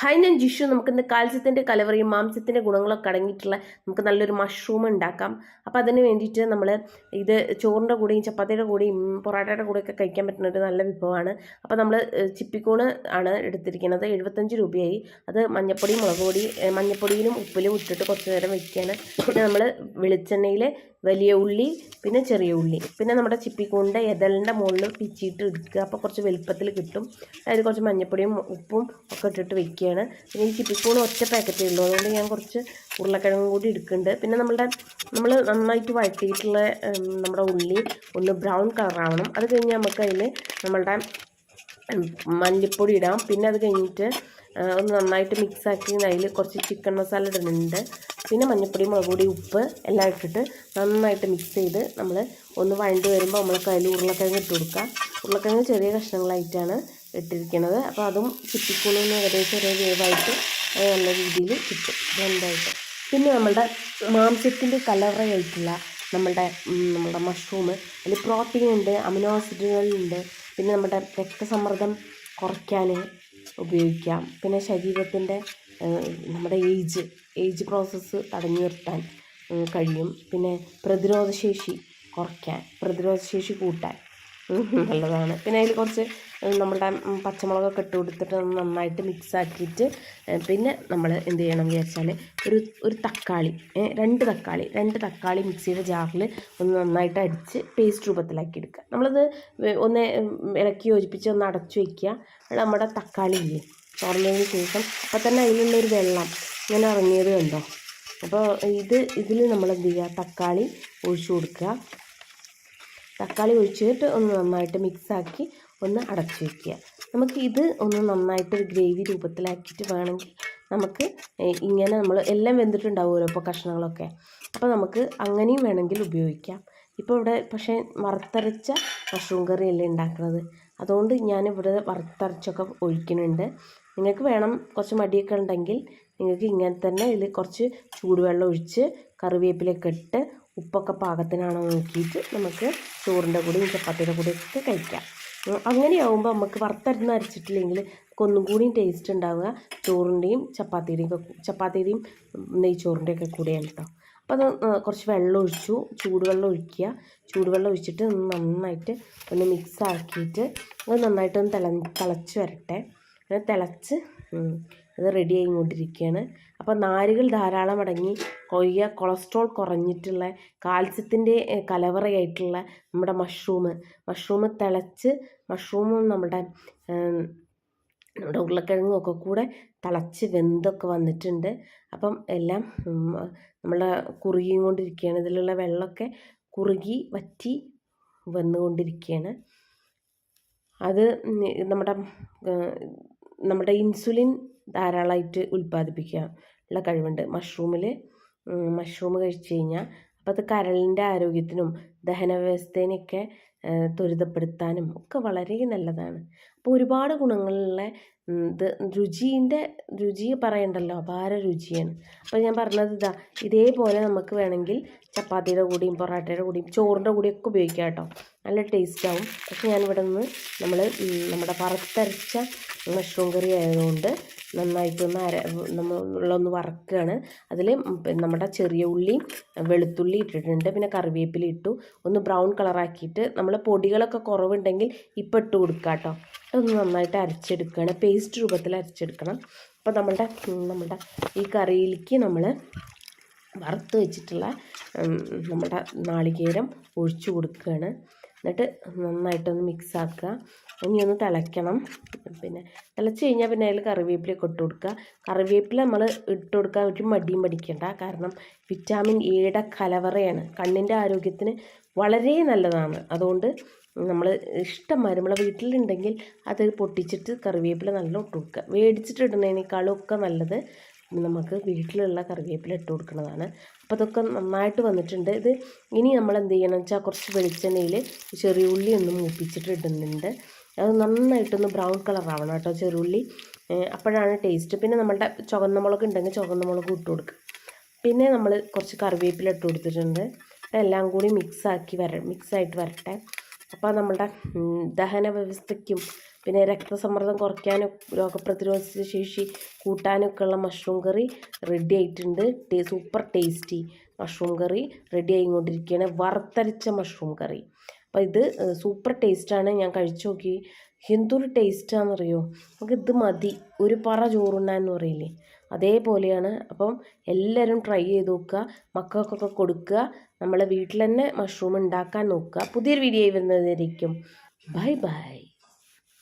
Hi ഞാൻ ജിഷു നമുക്കിന്ന് കാൽസ്യത്തിന്റെ കലവറയും മാംസ്യത്തിന്റെ ഗുണങ്ങളൊക്കെ അടങ്ങിയിട്ടുള്ള നമുക്ക് നല്ലൊരു മഷ്റൂം ഉണ്ടാക്കാം. അപ്പോൾ അതിന് വേണ്ടിയിട്ട് നമ്മൾ ഇത് ചോറിന്റെ കൂടെയും ചപ്പാത്തിയുടെ കൂടെയും പൊറാട്ടയുടെ കൂടെയൊക്കെ കഴിക്കാൻ പറ്റുന്ന ഒരു നല്ല വിഭവമാണ്. അപ്പോൾ നമ്മൾ ചിപ്പിക്കൂണ് ആണ് എടുത്തിരിക്കുന്നത്. എഴുപത്തഞ്ച് രൂപയായി. അത് മഞ്ഞപ്പൊടി മുളക് പൊടി മഞ്ഞപ്പൊടിയിലും ഉപ്പിലും ഇട്ടിട്ട് കുറച്ച് നേരം വയ്ക്കുകയാണ് പിന്നെ നമ്മൾ വെളിച്ചെണ്ണയിൽ വലിയ ഉള്ളി പിന്നെ ചെറിയ ഉള്ളി. പിന്നെ നമ്മുടെ ചിപ്പിക്കൂണിന്റെ എതലിന്റെ മുകളിൽ പിച്ചിയിട്ട് എടുക്കുക. അപ്പോൾ കുറച്ച് വലുപ്പത്തിൽ കിട്ടും. അതായത് കുറച്ച് മഞ്ഞപ്പൊടിയും ഉപ്പും ഒക്കെ ഇട്ടിട്ട് വെക്കുകയാണ്. പിന്നെ ഈ ചിപ്പിക്കൂൺ ഒറ്റ പാക്കറ്റേ ഉള്ളൂ. അതുകൊണ്ട് ഞാൻ കുറച്ച് ഉരുളക്കിഴങ്ങും കൂടി എടുക്കുന്നുണ്ട്. പിന്നെ നമ്മളുടെ നമ്മൾ നന്നായിട്ട് വഴറ്റിയിട്ടുള്ള നമ്മുടെ ഉള്ളി ഒന്ന് ബ്രൗൺ കളറാവണം അത് കഴിഞ്ഞ് നമുക്ക് അതിൽ നമ്മളുടെ മല്ലിപ്പൊടി ഇടാം. പിന്നെ അത് കഴിഞ്ഞിട്ട് ഒന്ന് നന്നായിട്ട് മിക്സ് ആക്കി അതിൽ കുറച്ച് ചിക്കൻ മസാല ഇടുന്നുണ്ട്. പിന്നെ മഞ്ഞൾപ്പൊടി മുളക് പൊടി ഉപ്പ് എല്ലാം ഇട്ടിട്ട് നന്നായിട്ട് മിക്സ് ചെയ്ത് നമ്മൾ ഒന്ന് വഴണ്ട് വരുമ്പോൾ നമ്മൾ അതിൽ ഉരുളക്കിഴങ്ങ് ഇട്ട് കൊടുക്കുക ഉരുളക്കിഴങ്ങ് ചെറിയ കഷ്ണങ്ങളായിട്ടാണ് ഇട്ടിരിക്കുന്നത്. അപ്പോൾ അതും ചിപ്പിക്കുള്ളിൽ ഏകദേശം ഒരു വേവായിട്ട് നല്ല രീതിയിൽ കിട്ടും. ബ്ലെൻഡായിട്ട് പിന്നെ നമ്മളുടെ മാംസ്യത്തിന്റെ കലവറയായിട്ടുള്ള നമ്മളുടെ നമ്മുടെ മഷ്റൂം അതിൽ പ്രോട്ടീൻ ഉണ്ട് അമിനോ ആസിഡുകളുണ്ട് പിന്നെ നമ്മുടെ രക്തസമ്മർദ്ദം കുറയ്ക്കാൻ ഉപയോഗിക്കാം. പിന്നെ ശരീരത്തിന്റെ നമ്മുടെ ഏജ് ഏജ് പ്രോസസ്സ് തടഞ്ഞു നിർത്താൻ കഴിയും. പിന്നെ പ്രതിരോധശേഷി കുറയ്ക്കാൻ പ്രതിരോധശേഷി കൂട്ടാൻ. നല്ലതാണ്. പിന്നെ അതിൽ കുറച്ച് നമ്മുടെ പച്ചമുളകൊക്കെ ഇട്ട് കൊടുത്തിട്ട് നന്നായിട്ട് മിക്സ് ആക്കിയിട്ട് പിന്നെ നമ്മൾ എന്ത് ചെയ്യണം വിചാരിച്ചാൽ ഒരു ഒരു തക്കാളി രണ്ട് തക്കാളി രണ്ട് തക്കാളി മിക്സിയുടെ ജാറിൽ ഒന്ന് നന്നായിട്ട് അടിച്ച് പേസ്റ്റ് രൂപത്തിലാക്കി എടുക്കുക. നമ്മളത് ഒന്ന് ഇളക്കി യോജിപ്പിച്ച് ഒന്ന് അടച്ചു വയ്ക്കുക നമ്മുടെ തക്കാളി ഇല്ലേ തുറന്നതിന് ശേഷം അപ്പം തന്നെ അതിലുള്ളൊരു വെള്ളം ഇങ്ങനെ ഇറങ്ങിയത് കണ്ടോ? അപ്പോൾ ഇത് ഇതിൽ നമ്മൾ എന്ത് ചെയ്യുക? തക്കാളി ഒഴിച്ചു കൊടുക്കുക. തക്കാളി ഒഴിച്ചിട്ട് ഒന്ന് നന്നായിട്ട് മിക്സാക്കി ഒന്ന് അടച്ചു വയ്ക്കുക നമുക്ക് ഇത് ഒന്ന് നന്നായിട്ട് ഗ്രേവി രൂപത്തിലാക്കിയിട്ട് വേണമെങ്കിൽ നമുക്ക് ഇങ്ങനെ നമ്മൾ എല്ലാം വെന്തിട്ടുണ്ടാവുമല്ലോ ഇപ്പോൾ കഷ്ണങ്ങളൊക്കെ. അപ്പോൾ നമുക്ക് അങ്ങനെയും വേണമെങ്കിൽ ഉപയോഗിക്കാം. ഇപ്പോൾ ഇവിടെ പക്ഷേ വറുത്തരച്ച മഷ്റൂം കറിയല്ലേ ഉണ്ടാക്കുന്നത്. അതുകൊണ്ട് ഞാനിവിടെ വറുത്തരച്ചൊക്കെ ഒഴിക്കുന്നുണ്ട്. നിങ്ങൾക്ക് വേണം കുറച്ച് മടിയൊക്കെ ഉണ്ടെങ്കിൽ നിങ്ങൾക്ക് ഇങ്ങനെ തന്നെ ഇതിൽ കുറച്ച് ചൂടുവെള്ളം ഒഴിച്ച് കറിവേപ്പിലൊക്കെ ഇട്ട് ഉപ്പൊക്കെ പാകത്തിനാണോ നോക്കിയിട്ട് നമുക്ക് ചോറിന്റെ കൂടെയും ചപ്പാത്തിയുടെ കൂടെയൊക്കെ കഴിക്കാം. അങ്ങനെയാവുമ്പോൾ നമുക്ക് വറുത്തരുന്ന് അരച്ചിട്ടില്ലെങ്കിൽ ഒന്നും കൂടിയും ടേസ്റ്റ് ഉണ്ടാവുക. ചോറിന്റെയും ചപ്പാത്തിയുടെയും ഒക്കെ ചപ്പാത്തിയുടെയും നെയ്ച്ചോറിന്റെയും ഒക്കെ കൂടെയാണ് കേട്ടോ അപ്പോൾ അത് കുറച്ച് വെള്ളം ഒഴിച്ചു. ചൂടുവെള്ളം ഒഴിക്കുക. ചൂടുവെള്ളം ഒഴിച്ചിട്ട് നന്നായിട്ട് ഒന്ന് മിക്സ് ആക്കിയിട്ട് അത് നന്നായിട്ടൊന്ന് തിള തിളച്ച് വരട്ടെ. അങ്ങനെ തിളച്ച് അത് റെഡി ആയിക്കൊണ്ടിരിക്കുകയാണ് അപ്പോൾ നാരുകൾ ധാരാളം അടങ്ങി കൊയ്യ കൊളസ്ട്രോൾ കുറഞ്ഞിട്ടുള്ള കാൽസ്യത്തിന്റെ കലവറയായിട്ടുള്ള നമ്മുടെ മഷ്റൂം മഷ്റൂം തിളച്ച് മഷ്റൂമും നമ്മുടെ നമ്മുടെ ഉരുളക്കിഴങ്ങും ഒക്കെ കൂടെ തിളച്ച് വെന്തൊക്കെ വന്നിട്ടുണ്ട്. അപ്പം എല്ലാം നമ്മളെ കുറുകിയും കൊണ്ടിരിക്കുകയാണ് ഇതിലുള്ള വെള്ളമൊക്കെ കുറുകി വറ്റി വന്നുകൊണ്ടിരിക്കുകയാണ് അത് നമ്മുടെ നമ്മുടെ ഇൻസുലിൻ ധാരാളമായിട്ട് ഉൽപ്പാദിപ്പിക്കാൻ ഉള്ള കഴിവുണ്ട്. മഷ്റൂമിൽ മഷ്റൂം കഴിച്ചു കഴിഞ്ഞാൽ അപ്പോൾ അത് കരളിന്റെ ആരോഗ്യത്തിനും ദഹന വ്യവസ്ഥേനെയൊക്കെ ത്വരിതപ്പെടുത്താനും ഒക്കെ വളരെ നല്ലതാണ്. അപ്പോൾ ഒരുപാട് ഗുണങ്ങളുള്ള ഇത് രുചീന്റെ രുചി പറയണ്ടല്ലോ അപാര രുചിയാണ്. അപ്പോൾ ഞാൻ പറഞ്ഞത് ഇതാ ഇതേപോലെ നമുക്ക് വേണമെങ്കിൽ ചപ്പാത്തിയുടെ കൂടിയും പൊറാട്ടയുടെ കൂടിയും ചോറിന്റെ കൂടിയൊക്കെ ഉപയോഗിക്കാം കേട്ടോ. നല്ല ടേസ്റ്റ് ആവും പക്ഷെ ഞാനിവിടെ നിന്ന് നമ്മൾ നമ്മുടെ വറുത്തരച്ച മഷ്റൂം കറി ആയതുകൊണ്ട് നന്നായിട്ടൊന്ന് അര നമ്മളൊന്ന് വറക്കുകയാണ്. അതിൽ നമ്മുടെ ചെറിയ ഉള്ളി വെളുത്തുള്ളി ഇട്ടിട്ടുണ്ട്. പിന്നെ കറിവേപ്പില ഇട്ടു. ഒന്ന് ബ്രൗൺ കളറാക്കിയിട്ട് നമ്മൾ പൊടികളൊക്കെ കുറവുണ്ടെങ്കിൽ ഇപ്പം ഇട്ട് കൊടുക്കുക കേട്ടോ അതൊന്ന് നന്നായിട്ട് അരച്ചെടുക്കുകയാണ് പേസ്റ്റ് രൂപത്തിൽ അരച്ചെടുക്കണം. അപ്പോൾ നമ്മളുടെ നമ്മുടെ ഈ കറിയിലേക്ക് നമ്മൾ വറുത്ത് വെച്ചിട്ടുള്ള നമ്മുടെ നാളികേരം ഒഴിച്ചു കൊടുക്കുകയാണ് എന്നിട്ട് നന്നായിട്ടൊന്ന് മിക്സ് ആക്കുക. ഇനി ഒന്ന് തിളയ്ക്കണം. പിന്നെ തിളച്ച് കഴിഞ്ഞാൽ പിന്നെ അതിൽ കറിവേപ്പിലയൊക്കെ ഇട്ട് കൊടുക്കുക. കറിവേപ്പില നമ്മൾ ഇട്ട് കൊടുക്കാൻ ഒരു മടിയും പഠിക്കേണ്ട കാരണം വിറ്റാമിൻ എയുടെ കലവറയാണ്. കണ്ണിന്റെ ആരോഗ്യത്തിന് വളരെ നല്ലതാണ്. അതുകൊണ്ട് നമ്മൾ ഇഷ്ടംമാതിരി നമ്മളെ വീട്ടിലുണ്ടെങ്കിൽ അത് പൊട്ടിച്ചിട്ട് കറിവേപ്പില നല്ല ഇട്ട് കൊടുക്കുക. മേടിച്ചിട്ട് ഇടുന്നതിനേക്കാളും ഒക്കെ നല്ലത് നമുക്ക് വീട്ടിലുള്ള കറിവേപ്പില ഇട്ട് കൊടുക്കുന്നതാണ്. അപ്പോൾ അതൊക്കെ നന്നായിട്ട് വന്നിട്ടുണ്ട്. ഇത് ഇനി നമ്മൾ എന്ത് ചെയ്യണം വെച്ചാൽ കുറച്ച് വെളിച്ചെണ്ണയിൽ ചെറിയ ഉള്ളി ഒന്ന് മൂപ്പിച്ചിട്ട് ഇടുന്നുണ്ട്. അത് നന്നായിട്ടൊന്ന് ബ്രൗൺ കളർ ആവണം കേട്ടോ ചെറുള്ളി. അപ്പോഴാണ് ടേസ്റ്റ് പിന്നെ നമ്മളുടെ ചുവന്ന മുളക് ഉണ്ടെങ്കിൽ ചുവന്ന മുളക് ഇട്ട് കൊടുക്കുക. പിന്നെ നമ്മൾ കുറച്ച് കറിവേപ്പില ഇട്ട് കൊടുത്തിട്ടുണ്ട്. എല്ലാം കൂടി മിക്സാക്കി വര മിക്സായിട്ട് വരട്ടെ. അപ്പോൾ നമ്മളുടെ ദഹന വ്യവസ്ഥയ്ക്കും പിന്നെ രക്തസമ്മർദ്ദം കുറയ്ക്കാനും രോഗപ്രതിരോധ ശേഷി കൂട്ടാനൊക്കെ ഉള്ള മഷ്റൂം കറി റെഡി ആയിട്ടുണ്ട്. ടേ super tasty mushroom curry ready ആയിക്കൊണ്ടിരിക്കുകയാണ്. വറുത്തരച്ച മഷ്റൂം കറി അപ്പോൾ ഇത് സൂപ്പർ ടേസ്റ്റാണ് ഞാൻ കഴിച്ചു നോക്കി. എന്തൊരു ടേസ്റ്റാണെന്നറിയോ നമുക്ക് ഇത് മതി. ഒരു പറ ചോറുണ്ണാന്ന് പറയില്ലേ? അതേപോലെയാണ്. അപ്പം എല്ലാവരും ട്രൈ ചെയ്ത് നോക്കുക. മക്കൾക്കൊക്കെ കൊടുക്കുക. നമ്മളെ വീട്ടിൽ തന്നെ മഷ്റൂം ഉണ്ടാക്കാൻ നോക്കുക. പുതിയൊരു വീഡിയോ വരുന്നതായിരിക്കും. Bye bye